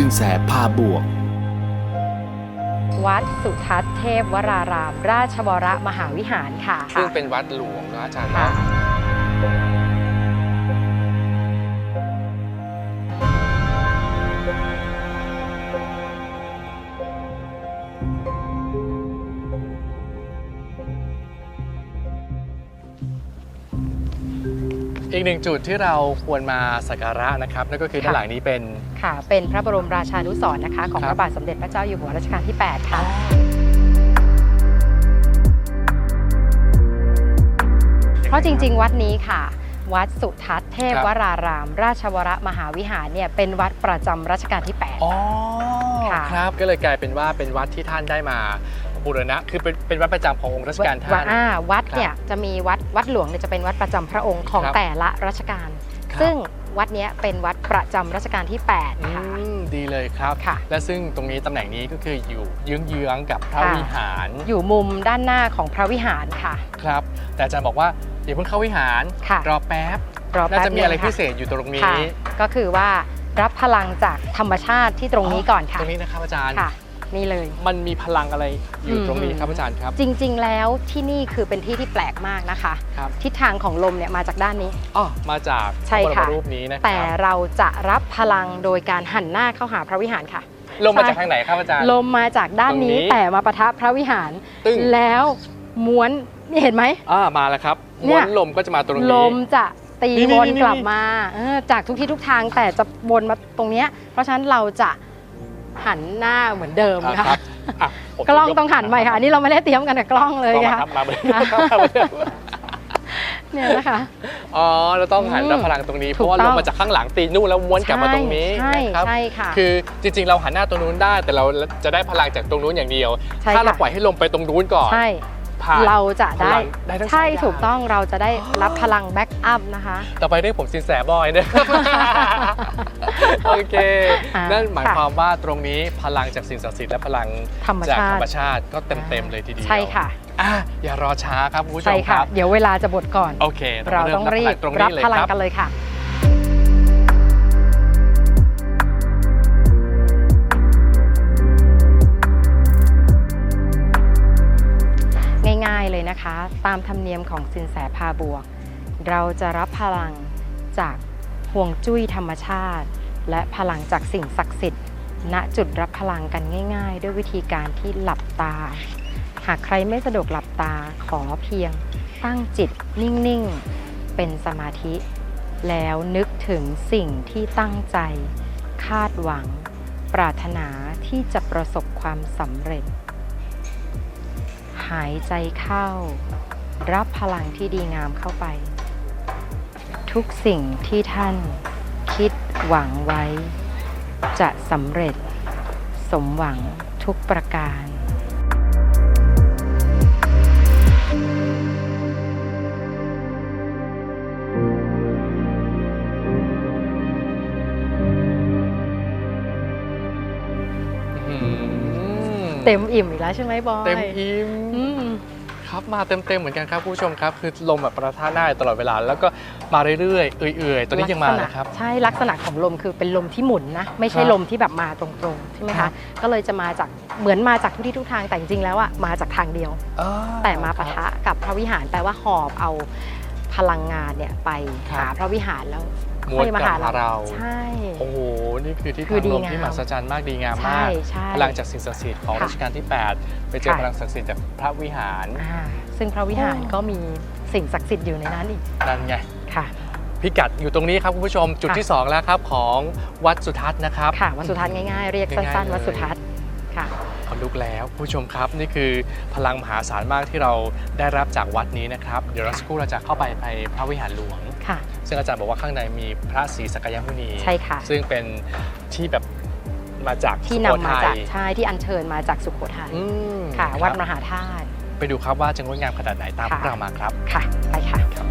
สินแสพาบวก วัดสุทัศน์เทพวราราม ราชวรมหาวิหารค่ะซึ่งเป็นวัดหลวงนะอาจารย์ค่ะเนาะ อีกหนึ่งจุดที่เราควรมาสักการะนะครับนั่นก็คือด้านหลังนี้เป็นค่ะ เป็นพระบรมราชานุสรณ์นะคะ ของคพรับระบาทสมเด็จพระเจ้าอยู่หัวรัชกาลที่ 8 ค่ะเพราะจริง ๆ วัดนี้ค่ะ วัดสุทัศน์เทพวราราม ราชวรมหาวิหารเนี่ยเป็นวัดประจำรัชกาลที่ 8 อ๋อค่ะ ครับก็เลยกลายเป็นว่าเป็นวัดที่ท่านได้มา บูรณะ คือเป็นเป็นวัดประจำขององค์รัชกาลท่าน อ่าวัดครับเนี่ยจะมีวัดวัดหลวงเนี่ยจะเป็นวัดประจำพระองค์ของครับแต่ละรัชกาล ครับ ซึ่งวัดเนี้ยเป็นวัดประจำรัชกาลที่อื8ค่ะ มดีเลยครับ ค่ะ และซึ่งตรงนี้ตำแหน่งนี้ก็คืออยู่เยื้องๆกับพระค่ะ วิหารอยู่มุมด้านหน้าของพระวิหารค่ะ ครับ แต่อาจารย์บอกว่าอย่าเพิ่งเข้าวิหาร ค่ะ รอแป๊บ รอน่าแป๊บจะมีอะไรนึงพิค่ะเศษอยู่ตรงนี้ค่ะ ก็คือว่ารับพลังจากธรรมชาติที่ตรงนี้ก่อนค่ะ ตรงนี้นะครับอาจารย์ ค่ะ นี่เลย มันมีพลังอะไรอยู่ตรงนี้อืมครับอาจารย์ครับ จริง ๆ แล้วที่นี่คือเป็นที่ที่แปลกมากนะคะ ครับ ทิศทางของลมเนี่ยมาจากด้านนี้ อ๋อมาจากใช่พระบรค่ะ มรูปนี้นะคแต่รับเราจะรับพลังโดยการหันหน้าเข้าหาพระวิหารค่ะ ลงมาใช่จากทางไหนครับอาจารย์ ลมมาจากด้านนี้ตรงนี้แต่มาปะทะพระวิหาร ตึ้ง แล้วม้วนนี่เห็นไหม อ่ามาแล้วครับเนี่ม้วย นลมก็จะมาตรงนี้ ลมจะตีนี่นี่วนนี่กลับมาเออจากทุกที่ทุกทางแต่จะวนมาตรงเนี้ยเพราะฉะนั้นเราจะ หันหน้าเหมือนเดิมอ่าค่ะครับอะผมกล้องยต้องหันใหม่ค่ะอันนี้เราไม่ได้เตรียมกันกับกล้องเลยต้องมาค่ะครับมาเหมือนเดิมครับมาเหมือนเดิมเนี่ยนะคะ อ๋อ เราต้องหันอืมรับพลังตรงนี้ เพถูกราะว่าต้ลองมมาจากข้างหลังตีนู่นแล้วม้วนกลับมาตรงนี้ใช่นะครับใช่ค่ะ คือจริงๆ เราหันหน้าตรงนู้นได้ แต่เราจะได้พลังจากตรงนู้นอย่างเดียวใช่ถ้าเราค่ะปล่อยให้ลมไปตรงนู้นก่อนใช่ ผ่านเราจะได้พลังได้ทั้งสองใช่อย่าง ถูกต้องเราจะได้รับพลังแบ็กอัพนะคะ ต่อไปเรียกผมสินแสบอยนะครับโอเค อ่านั่นหมายค่ะ ความว่าตรงนี้พลังจากสิ่งศักดิ์สิทธิ์และพลังธรรมจากชาธรติรมชาติก็เต็มๆเลยทีเดียวใช่ค่ะอะอย่ารอช้าครับคุณผู้ชใช่มคค่ะ รับ เดี๋ยวเวลาจะบดก่อน โอเคเราต้องรีบตรงรันี้บเลยพลังครับกันเลยค่ะ นะคะ ตามธรรมเนียมของสินแสพาบวก เราจะรับพลังจากห่วงจุ้ยธรรมชาติ และพลังจากสิ่งศักดิ์สิทธิ์ ณจุดรับพลังกันง่าย ๆ ด้วยวิธีการที่หลับตา หากใครไม่สะดวกหลับตาขอเพียง ตั้งจิตนิ่งๆ เป็นสมาธิ แล้วนึกถึงสิ่งที่ตั้งใจ คาดหวัง ปรารถนาที่จะประสบความสำเร็จ หายใจเข้า รับพลังที่ดีงามเข้าไป ทุกสิ่งที่ท่านคิดหวังไว้ จะสำเร็จสมหวังทุกประการ ต็มอิ่มอีกแล้วใช่ไหมบอยเต็มอิ่มอืมครับมาเต็มๆเหมือนกันครับคุณผู้ชมครับคือลมแบบประทะได้ตลอดเวลา แล้วก็มาเรื่อยๆเอื่อยๆตัวนี้ยังมาลักษณะนะครับใช่ลักษณะของลมคือเป็นลมที่หมุนนะไม่ใช่ครับลมที่แบบมาตรงๆใช่ไหมครัคะบก็เลยจะมาจากเหมือนมาจากทุกที่ทุกทางแต่จริงๆแล้วอะมาจากทางเดียวอ่แต่มาปะครัทะบกับพระวิหารแปลว่าหอบเอาพลังงานเนี่ยไปครับหาพระวิหารแล้ว ม้วนค่อยกลับมาเรา ใช่ โอ้โห นี่คือที่คือทางดีลมงามที่มหัศจรรย์มากดีงามใช่มากใช่พลังจากสิ่งศักดิ์สิทธิ์ของค่ะรัชกาลที่ 8 ไปเจอค่ะ พลังศักดิ์สิทธิ์จากพระวิหาร อ่าซึ่งพระวิหารก็มีสิ่งศักดิ์สิทธิ์อยู่ในนั้นอีกนั่นไง ค่ะ พิกัดอยู่ตรงนี้ครับคุณผู้ชมจุดค่ะ ที่ 2 แล้วครับของวัดสุทัศน์นะครับ ค่ะวัดสุทัศน์ง่ายๆ เรียกง่ายๆสั้นๆเลยวัดสุทัศน์ค่ะ ขนลุกแล้วคุณผู้ชมครับ นี่คือพลังมหาศาลมากที่เราได้รับจากวัดนี้นะครับ เดี๋ยวเราสักครู่เราจะเข้าไปในพระวิหารหลวง ค่ะ ซึ่งอาจารย์บอกว่าข้างในมีพระศรีสักยมุนีใช่ค่ะ ซึ่งเป็นที่แบบมาจากที่สุนำโขมาทัยจากใช่ที่อัญเชิญมาจากสุโขทัยอืมค่ะรับวัดมหาธาตุไปดูครับว่าจะงดงามขนาดไหนตามพวกเรามาครับค่ะ ไปค่ะ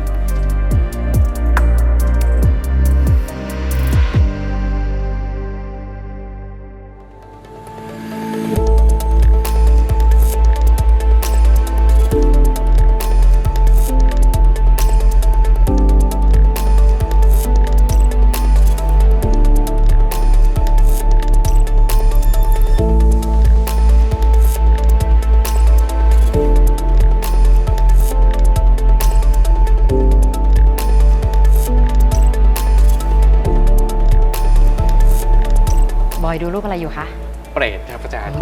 อะไรอยู่คะ เปรตครับอาจารย์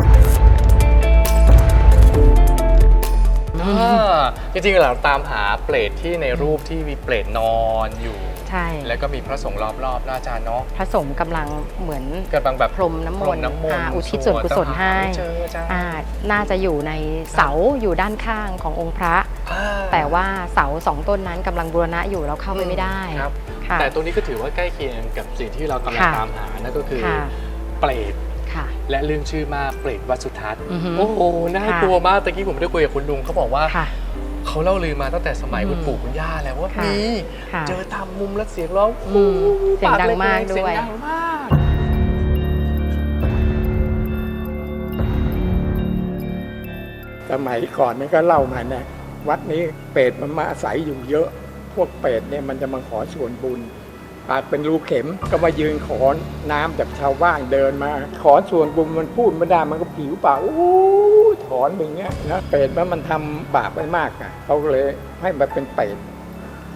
จริงๆเราตามหาเปรตที่ในรูปที่มีเปรตนอนอยู่ใช่แล้วก็มีพระสงฆ์รอบๆนะอาจารย์เนาะพระสงฆ์กำลังเหมือนกำลังแบบพรมน้ำมพรนมต์น้ำมนอ่าต์อุทิศส่วนกุศลให้ไม่เจออาจารย์อ่าน่าจะอยู่ในเสาอยู่ด้านข้างขององค์พระอ่าแต่ว่าเสาสองต้นนั้นกำลังบูรณะอยู่เราเข้าไปไม่ได้ครับค่ะแต่ตรงนี้ก็ถือว่าใกล้เคียงกับสิ่งที่เรากำลังค่ะตามหานั่นก็คือค่ะเปรตค่ะ และเรื่องชื่อมากเปรตวัดสุทัศน์อือฮึโอ้โหน่ากลัวมากตะกี้ผมได้คุยกับคุณลุงเขาบอกว่า ค่ะ เขาเล่าลือมาตั้งแต่สมัยอืมคุณปู่คุณย่าแล้วว่าค่ะ มีค่ะ เจอทำมุมแล้วเสียงร้องอืมโอ้โหเสียงดังปล็มากเสียงด้วยดังมาก สมัยก่อนนี่ก็เล่ามานะวัดนี้เปรตมันมาอาศัยอยู่เยอะ พวกเปรตเนี่ยมันจะมาขอส่วนบุญ ปากเป็นรูเข็มก็มายืนขอน้ำจากชาวบ้านเดินมา ขอส่วนบุญมันพูดไม่ได้มันก็ผิวปากโอ้ยถอนอย่างเงี้ยนะเปรตมันมันทำบาปไปมากอะเขาเลยให้มาเป็นเปรต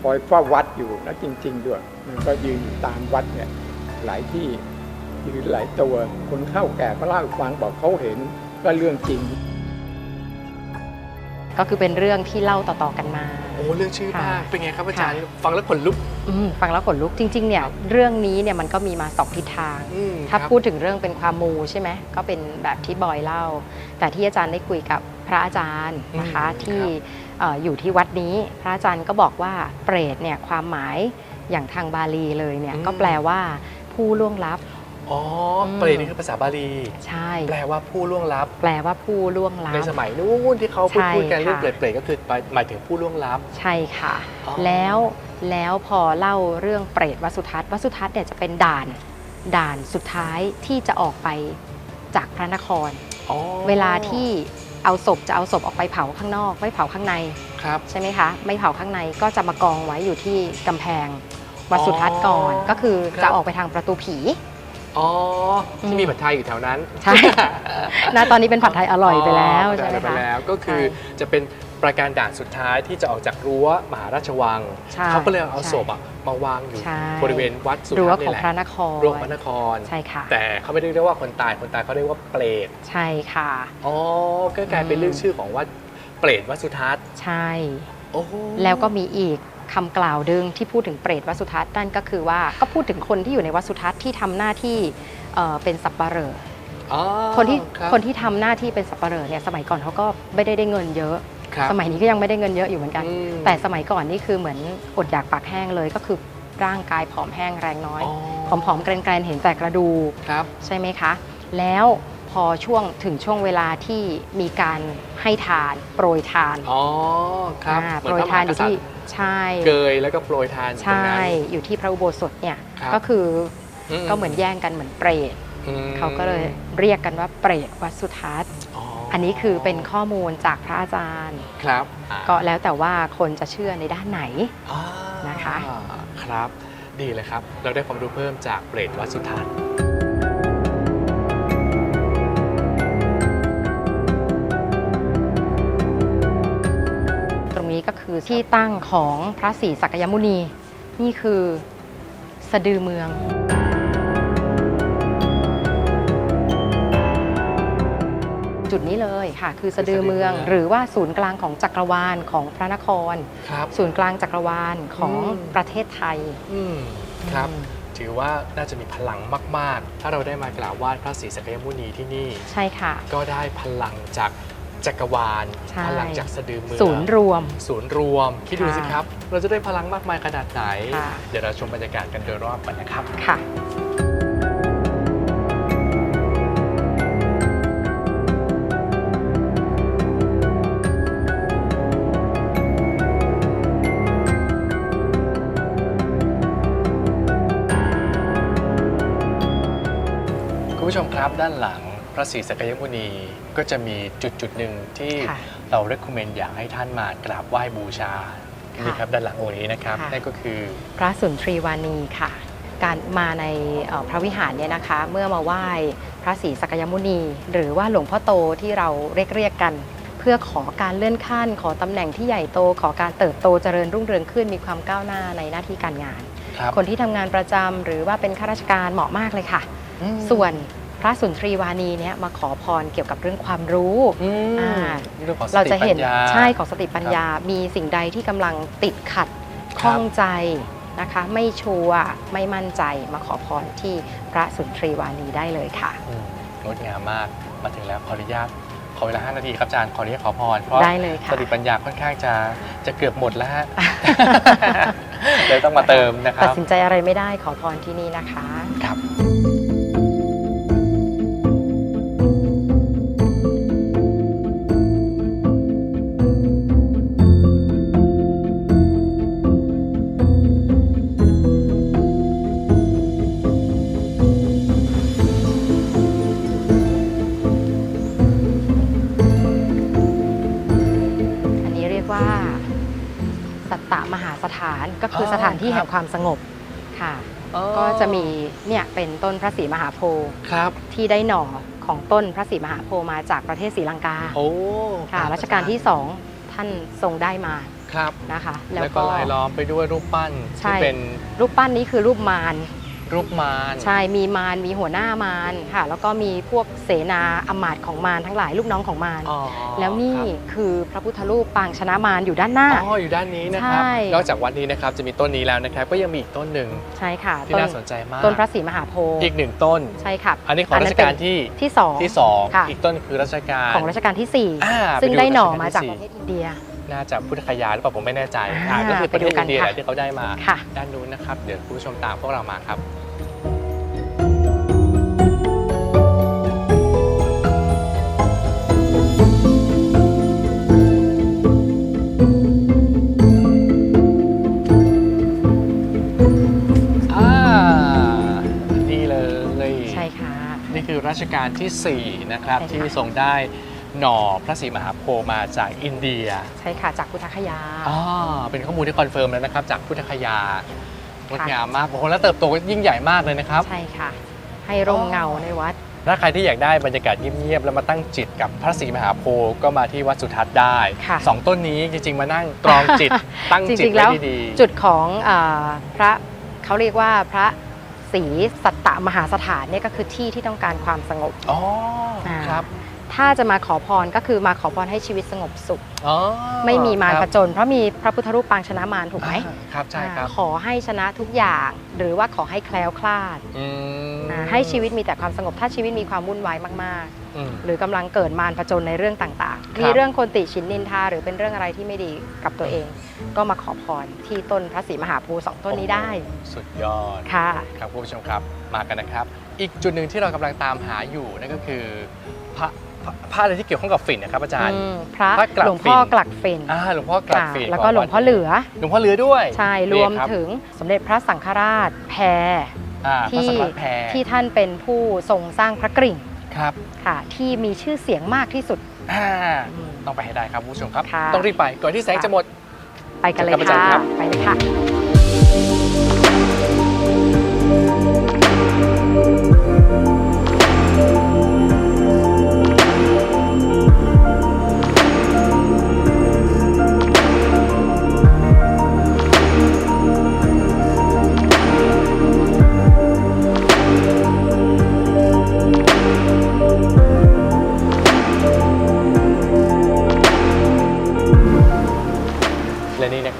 คอยเฝ้าวัดอยู่นะจริง ๆ ด้วย มันก็ยืนอยู่ตามวัดเนี่ยหลายที่ยืนหลายตัวคนเข้าแก่ก็เล่าฟังบอกเขาเห็นก็เรื่องจริง ก็คือเป็นเรื่องที่เล่าต่อๆกันมา โอ้เรื่องชื่อมากค่ะเป็นไงครับอาจารย์ค่ะฟังแล้วขนลุกอืมฟังแล้วขนลุกจริง ๆ เนี่ยเรื่องนี้เนี่ยมันก็มีมาสองทิศทางอืมถ้าครับพูดถึงเรื่องเป็นความมูใช่ไหมก็เป็นแบบที่บอยเล่า แต่ที่อาจารย์ได้คุยกับพระอาจารย์นะคะอืมที่ครับเอ่ออยู่ที่วัดนี้พระอาจารย์ก็บอกว่าเปรตเนี่ยความหมายอย่างทางบาลีเลยเนี่ยก็แปลว่าผู้ล่วงลับ อ๋ออมเปรตนี่คือภาษาบาลี ใช่ แปลว่าผู้ล่วงลับ แปลว่าผู้ล่วงลัในบสมัยนู้นที่เขาพูดใช่พูดกันเรื่องค่ะเปรตๆก็คือหมายถึงผู้ล่วงลับ ใช่ค่ะอ๋อแล้วแล้วพอเล่าเรื่องเปรตวดสุทัศน์วดสุทัศน์เนี่ยจะเป็นด่านด่านสุดท้ายที่จะออกไปจากพระนครอ๋อเวลาที่เอาศพจะเอาศพออกไปเผาข้างนอก ไม่เผาข้างในครับใช่ไหมคะไม่เผาข้างในก็จะมากองไว้อยู่ที่กำแพงวัดสุทัศน์ก่อนก็คือครัจะบออกไปทางประตูผี อ๋ออืที่มมีผัดไทยอยู่แถวนั้นใช่ณตอนนี้เป็นผัดไทยอร่อยไปแล้วอ๋อใช่ไหมไปคะ แล้วก็คือใช่จะเป็นประการด่านสุดท้ายที่จะออกจากรั้วมหาราชวัง ใช่เขาก็เลยเอาใช่ศพอะมาวางอยู่ใช่ บริเวณวัดสุรั้วทัศน์ขนี่องแหละพระนครรั้วพระนคร ใช่ค่ะ แต่เขาไม่ได้เรียกว่าคนตายคนตายเขาเรียกว่าเปรตใช่ค่ะ อ๋อก็กลายเป็นอืมเรื่องชื่อของวัดเปรตวัดสุทัศน์ใช่ โอ้โหแล้วก็มีอีก คำกล่าวดึงที่พูดถึงเปรตวัดสุทัศน์นั่นก็คือว่าก็พูดถึงคนที่อยู่ในวัดสุทัศน์ที่ทำหน้าที่เอ่อเป็นสับปะเหร่ออ๋อคนที่รับคนที่ทำหน้าที่เป็นสับปะเหร่อเนี่ยสมัยก่อนเขาก็ไม่ได้ได้เงินเยอะครับสมัยนี้ก็ยังไม่ได้เงินเยอะอยู่เหมือนกันอืมแต่สมัยก่อนนี่คือเหมือนอดอยากปากแห้งเลยก็คือร่างกายผอมแห้งแรงน้อยอ๋อผอมๆแกรนๆเห็นแต่กระดูกครับใช่ไหมคะ แล้วพอช่วงถึงช่วงเวลาที่มีการให้ทาน โปรยทานอ๋อครับอ่าเหมืโปรอนยพระมทานหาอกยู่ษัตที่ริย์ ใช่เกยแล้วก็โปรยทานอยู่ตรงใช่นั้น อยู่ที่พระอุโบสถเนี่ยครับ ก็คือก็เหมือนแย่งกันเหมือนเปรตมเขาก็เลยเรียกกันว่าเปรตวัดสุทัศน์ อันนี้คือเป็นข้อมูลจากพระอาจารย์ ครับอ่าก็แล้วแต่ว่าคนจะเชื่อในด้านไหน อ่านะคะ ครับ ดีเลยครับ เราได้ความรู้เพิ่มจากเปรตวัดสุทัศน์ ก็คือที่ตั้งของพระศรีสักยมุนี นี่คือสะดือเมือง จุดนี้เลยค่ะ คือสะดือเมืองหรือว่าศูนย์กลางของจักรวาลของพระนคร ครับ ศูนย์กลางจักรวาลของอืม ประเทศไทย อืมครับ อืม ถือว่าน่าจะมีพลังมาก ๆ ถ้าเราได้มากราบไหว้พระศรีสักยมุนีที่นี่ ใช่ค่ะ ก็ได้พลังจาก จักรวาลใช่ พลังจากสะดือเมืองศูนย์รวม ศูนย์รวม คิดดูค่ะสิครับ เราจะได้พลังมากมายขนาดไหน ค่ะ เดี๋ยวเราชมบรรยากาศกันโดยรอบกันนะครับ ค่ะ คุณผู้ชมครับด้านหลังพระศรีสักยมุนี ก็จะมีจุดจุดๆหนึ่งที่ค่ะเรา recommend อยากให้ท่านมากราบไหว้บูชาค่ะนี่ครับด้านหลังองค์นี้นะครับค่ะ นั่นก็คือ พระสุนทรีวานีค่ะ การมาในเอ่อพระวิหารเนี่ยนะคะ เมื่อมาไหว้พระศรีสักยมุนี หรือว่าหลวงพ่อโตที่เราเรียกเรียกกัน เพื่อขอการเลื่อนขั้น ขอตำแหน่งที่ใหญ่โต ขอการเติบโตเจริญรุ่งเรืองขึ้นมีความก้าวหน้าในหน้าที่การงาน ครับคนที่ทำงานประจำหรือว่าเป็นข้าราชการเหมาะมากเลยค่ะ อืม ส่วน พระสุนทรีวานีเนี่ยมาขอพรเกี่ยวกับเรื่องความรู้อืมอ่าเรื่องของสเราติจะปัเห็นญญา ใช่ของสติปัญญา มีสิ่งใดที่กำลังติดขัดครับข้องใจนะคะ ไม่ชัวร์ไม่มั่นใจมาขอพรที่พระสุนทรีวานีได้เลยค่ะ อืมงดงามมากมาถึงแล้วขออนุญาตขอเวลา 5 นาทีครับอาจารย์ขออนุญาตขอพรเพราะได้เลยค่ะสติปัญญาค่อนข้างจะจะเกือบหมดแล้วฮะ เลยต้องมาเติมนะคตัดรับ สินใจอะไรไม่ได้ขอพรที่นี่นะคะ ครับ คือออสถานที่ครับแห่งความสงบค่ะ ก็จะมีเนี่ยเป็นต้นพระศรีมหาโพธิ์ครับที่ได้หน่อของต้นพระศรีมหาโพธิ์มาจากประเทศศรีลังกาโอ้ค่ะรัชกาลที่สองท่านทรงได้มาครับนะคะ แล้แล้ววก็ก็ลายล้อมไปด้วยรูปปั้นใช่ที่เป็นรูปปั้นนี้คือรูปมาร รูปมารใช่มีมารมีหัวหน้ามารค่ะ แล้วก็มีพวกเสนาอำมาตย์ของมารทั้งหลายลูกน้องของมารอ๋อแล้วนี่ครับ คือพระพุทธรูปปางชนะมารอยู่ด้านหน้า อ๋ออยู่ด้านนี้นะครับใช่ นอกจากวัดนี้นะครับจะมีต้นนี้แล้วนะครับ ก็ยังมีอีกต้นหนึ่งใช่ค่ะที่ต้นน่าสนใจมากต้นพระศรีมหาโพธิ์อีกหนึ่งต้น ใช่ค่ะอันนี้ของรัชกาลที่ที่สอง ที่สองค่ะ อีกต้นคือรัชกาล ของรัชกาลที่สี่ อ่าซึ่งปได้หน่อรัชมาจากที่ ประเทศอินเดีย น่าจะพุทธคยาหรือเปล่าผมไม่แน่ใจอ่าอ่าก็คือประเทศไปดูกัอินนเดียค่ะ แหละที่เขาได้มา ค่ะ ด้านนู้นนะครับ เดี๋ยวคุณผู้ชมตามพวกเรามาครับ รัชกาลที่ 4 นะครับ ใช่ค่ะ ที่ทรงได้หน่อพระศรีมหาโพธิ์มาจากอินเดียใช่ค่ะจากพุทธคยา อ่าเป็นข้อมูลที่คอนเฟิร์มแล้วนะครับ จากพุทธคยางดค่ะงามมากโอ้โหแล้วเติบโตก็ยิ่งใหญ่มากเลยนะครับ ใช่ค่ะ ให้ร่มเงาในวัด ถ้าใครที่อยากได้บรรยากาศเงียบๆแล้วมาตั้งจิตกับพระศรีมหาโพธิ์ก็มาที่วัดสุทัศน์ได้ค่ะสองต้นนี้จริง ๆ มานั่งตรองจิต ตั้งจจิตริงๆแล้ไว้ว ดีจุดของอาพระเขาเรียกว่าพระ ศรีสัตตมหาสถานเนี่ยก็คือที่ที่ต้องการความสงบๆอ๋ออาครับถ้าจะมาขอพรก็คือมาขอพรให้ชีวิตสงบสุขอ๋อไม่มีมารคผบจญเพราะมีพระพุทธรูปปางชนะมารถูกไหมอ่าครับใช่ครับอ่าขอให้ชนะทุกอย่าง หรือว่าขอให้แคล้วคลาดอืมอ่าให้ชีวิตมีแต่ความสงบ ถ้าชีวิตมีความวุ่นวายมากอืมๆ หรือกำลังเกิดมารผจญในเรื่องต่างครับๆมีเรื่องคนติชินนินทาหรือเป็นเรื่องอะไรที่ไม่ดีกับตัวเอง ก็มาขอพรที่ต้นพระศรีมหาโพธิ์สองต้นนี้ได้ สุดยอดค่ะครับคุณผู้ชมครับมากันนะครับ อีกจุดหนึ่งที่เรากำลังตามหาอยู่นั่นก็คือพระพระพระอะไรที่เกี่ยวข้องกับฝิ่นนะครับอาจารย์อืมพระพระกลัดหลวงพ่อฝิ่นกลัดฝิ่นอ่าหลวงพ่อกลัดค่ะฝิ่นแล้วก็ขหลวงพ่อเหลือ หลวงพ่อเหลือด้วย ใช่นี่รวมครับถึงสมเด็จพระสังฆราชแพรอ่าพระที่สังฆแพรที่ท่านเป็นผู้ทรงสร้างพระกริ่ง ครับค่ะ ที่มีชื่อเสียงมากที่สุด อ่าอืมต้องไปให้ได้ครับคุณผู้ชมครับ ค่ะ ต้องรีบไปก่อนที่แสงค่ะจะหมด ไปกันเลยเชิญครับอาจารค่ะย์ครับไปเลยค่ะ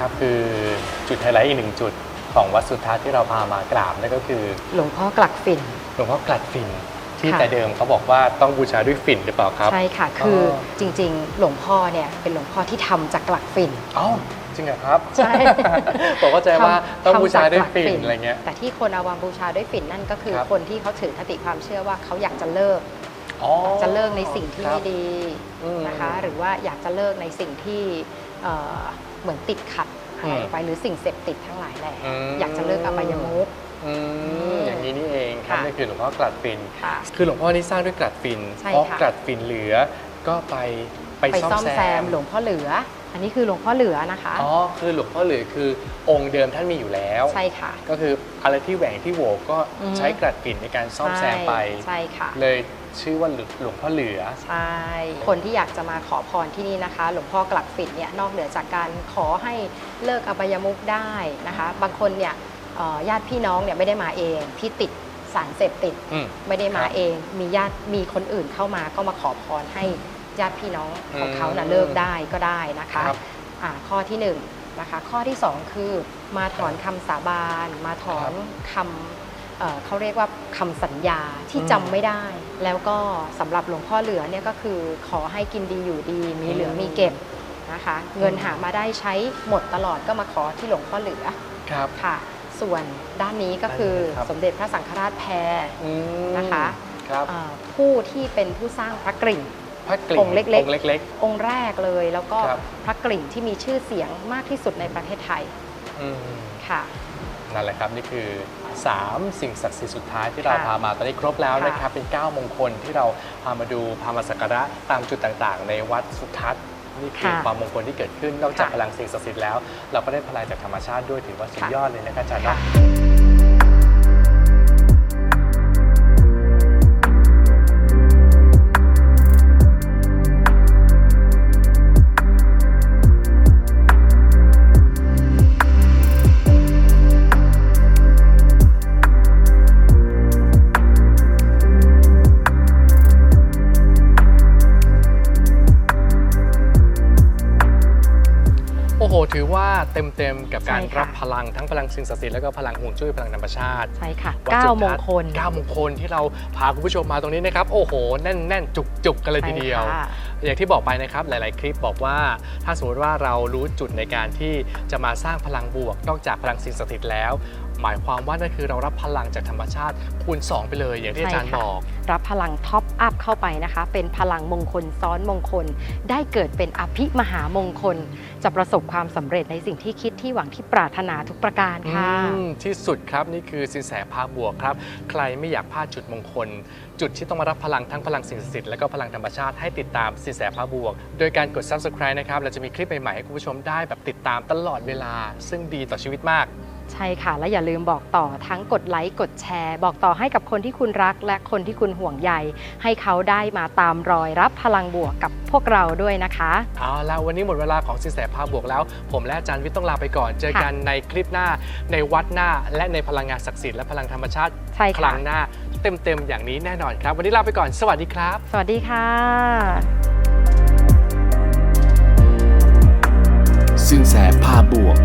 ครับคือจุดไฮไลท์อีกหนึ่งจุดของวัดสุทัศน์ที่เราพามากราบนั่นก็คือหลวงพ่อกลัดฝิ่น หลวงพ่อกลัดฝิ่นที่ค่ะ แต่เดิมเขาบอกว่าต้องบูชาด้วยฝิ่นหรือเปล่าครับ ใช่ค่ะ คือออ จริงๆ หลวงพ่อเนี่ยเป็นหลวงพ่อที่ทำจากกลัดฝิ่น เอ้าจริงเหรอครับใช่ ผมเข้าใจว่าทำต้องบูชาด้วยทำจากฝิ่ฝิ่นนอะไรเงี้ย แต่ที่คนเอาวางบูชาด้วยฝิ่นนั่นก็คือครับ คนที่เขาถือคติความเชื่อว่าเขาอยากจะเลิก อ๋อจะเลิกในสิ่งที่ครับ ไม่ดีอืมนะคะ หรือว่าอยากจะเลิกในสิ่งที่เอ่อ เหมือนติดขัดอืมหายไปหรือสิ่งเสพติดทั้งหลายแหละอืมอยากจะเลิกอบายมุขอืมอย่างนี้นี่เองครับค่ะนี่คือหลวงพ่อกลัดฝิ่นค่ะคือหลวงพ่อนี่สร้างด้วยกลัดฝิ่นใช่เพราะค่ะกลัดฝิ่นเหลือก็ไปไปไปซ่อซ่อมมแซแซมมหลวงพ่อเหลือ อันนี้คือหลวงพ่อเหลือนะคะ อ๋อ คือหลวงพ่อเหลือคือองค์เดิมท่านมีอยู่แล้ว ใช่ค่ะ ก็คืออะไรที่แหว่งที่โหวก็อือฮึใช้กลัดฝิ่นในการซ่อมแซมไป ใช่ค่ะ เลย ชื่อว่าหลวงพ่อเหลือ ใช่ คนที่อยากจะมาขอพรที่นี่นะคะ หลวงพ่อกลัดฝิ่นเนี่ยนอกเหนือจากการขอให้เลิกอบายมุขได้นะคะ บางคนเนี่ยเอ่อญาติพี่น้องเนี่ยไม่ได้มาเองที่ติดสารเสพติดอืมไม่ได้มาครับเอง มีญาติมีคนอื่นเข้ามาก็มาขอพรให้ญาติพี่น้องของอืมเขานะเลิกได้ก็ได้นะคะครับอ่าข้อที่หนึ่งนะคะข้อที่สองคือมาถอนคำสาบาน มาถอนคำ เอ่อเขาเรียกว่าคำสัญญาที่อืมจำไม่ได้ แล้วก็สำหรับหลวงพ่อเหลือเนี่ยก็คือขอให้กินดีอยู่ดี มีเหลืออืมมีเก็บนะคะ เงินหามาได้ใช้หมดตลอดก็มาขอที่หลวงพ่อเหลือครับค่ะ ส่วนด้านนี้ก็คือด้านนี้ครับสมเด็จพระสังฆราชแพรอืมนะคะครับเอ่อผู้ที่เป็นผู้สร้างพระกริ่งพระกลิ่องค์เล็กๆองค์เล็กองค์แรกเลยแล้วก็ครับพระกริ่งที่มีชื่อเสียงมากที่สุดในประเทศไทยๆอืมค่ะนั่นแหละครับนี่คือ 3 สิ่งศักดิ์สิทธิ์สุดท้ายที่เราค่ะพามาตอนนี้ครบแล้วค่ะนะครับเป็น 9 มงคลที่เราพามาดูพามาสักการะตามจุดต่างๆ ในวัดสุทัศน์นี่คือค่ะความมงคลที่เกิดขึ้นนอกจากค่ะพลังสิ่งศักดิ์สิทธิ์แล้ว เราก็ได้พลังจากธรรมชาติด้วยถือว่าสุดค่ะยอดเลยนะครับอาจารย์ค่ะเนาะ เต็มๆ กับการใช่ค่ะ รับพลังทั้งพลังสิ่งศักดิ์สิทธิ์แล้วก็พลังห่วงจุ้ยพลังธรรมชาติ ใช่ค่ะวัดสุ9มทังศน์คลเก้ามงคลที่เราพาคุณผู้ชมมาตรงนี้นะครับ โอ้โห แน่นๆจุกๆ กันเลยทีเดียว ใช่ค่ะ อย่างที่บอกไปนะครับหลาย ๆ คลิปบอกว่า ถ้าสมมติว่าเรารู้จุดในการที่จะมาสร้างพลังบวก นอกจากพลังสิ่งศักดิ์สิทธิ์แล้ว หมายความว่านั่นคือเรารับพลังจากธรรมชาติคูณ 2 ไปเลยอย่างที่อาจารย์ใช่ค่ะบอก รับพลังท็อปอัพเข้าไปนะคะ เป็นพลังมงคลซ้อนมงคล ได้เกิดเป็นอภิมหามงคล จะประสบความสำเร็จในสิ่งที่คิดที่หวังที่ปรารถนาทุกประการค่ะอืมที่สุดครับนี่คือสินแสพาบวกครับ ใครไม่อยากพลาดจุดมงคล จุดที่ต้องมารับพลังทั้งพลังสิ่งศักดิ์สิทธิ์และก็พลังธรรมชาติให้ติดตามสินแสพาบวก โดยการกด subscribe นะครับเราจะมีคลิปใหม่ๆให้คุณผู้ชมได้แบบติดตามตลอดเวลา ซึ่งดีต่อชีวิตมาก ใช่ค่ะ และอย่าลืมบอกต่อทั้งกดไลค์กดแชร์ บอกต่อให้กับคนที่คุณรัก และคนที่คุณห่วงใย ให้เขาได้มาตามรอยรับพลังบวกกับพวกเราด้วยนะคะเอาละวันนี้หมดเวลาของสินแสพาบวกแล้ว ผมและอาจารย์วิทย์ต้องลาไปก่อน เจอกันในคลิปหน้า ในวัดหน้า และในพลังงานศักดิ์สิทธิ์และพลังธรรมชาติใช่คค่ะรั้งหน้า เต็มๆอย่างนี้แน่นอนครับ วันนี้ลาไปก่อนสวัสดีครับ สวัสดีค่ะ สินแสพาบวก